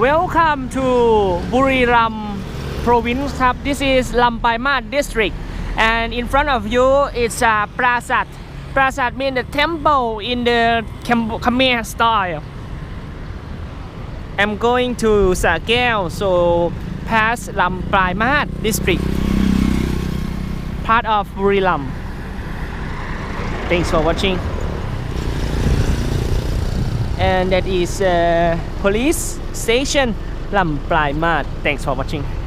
Welcome to Buriram province ครับ This is Lampaimat district and in front of you it's a Prasat Prasat means the temple in the Kham- Khmer style I'm going to Sakeo so past Lampaimat district part of Buriram Thanks for watching and that is uh, police station Lam Mat. Thanks for watching.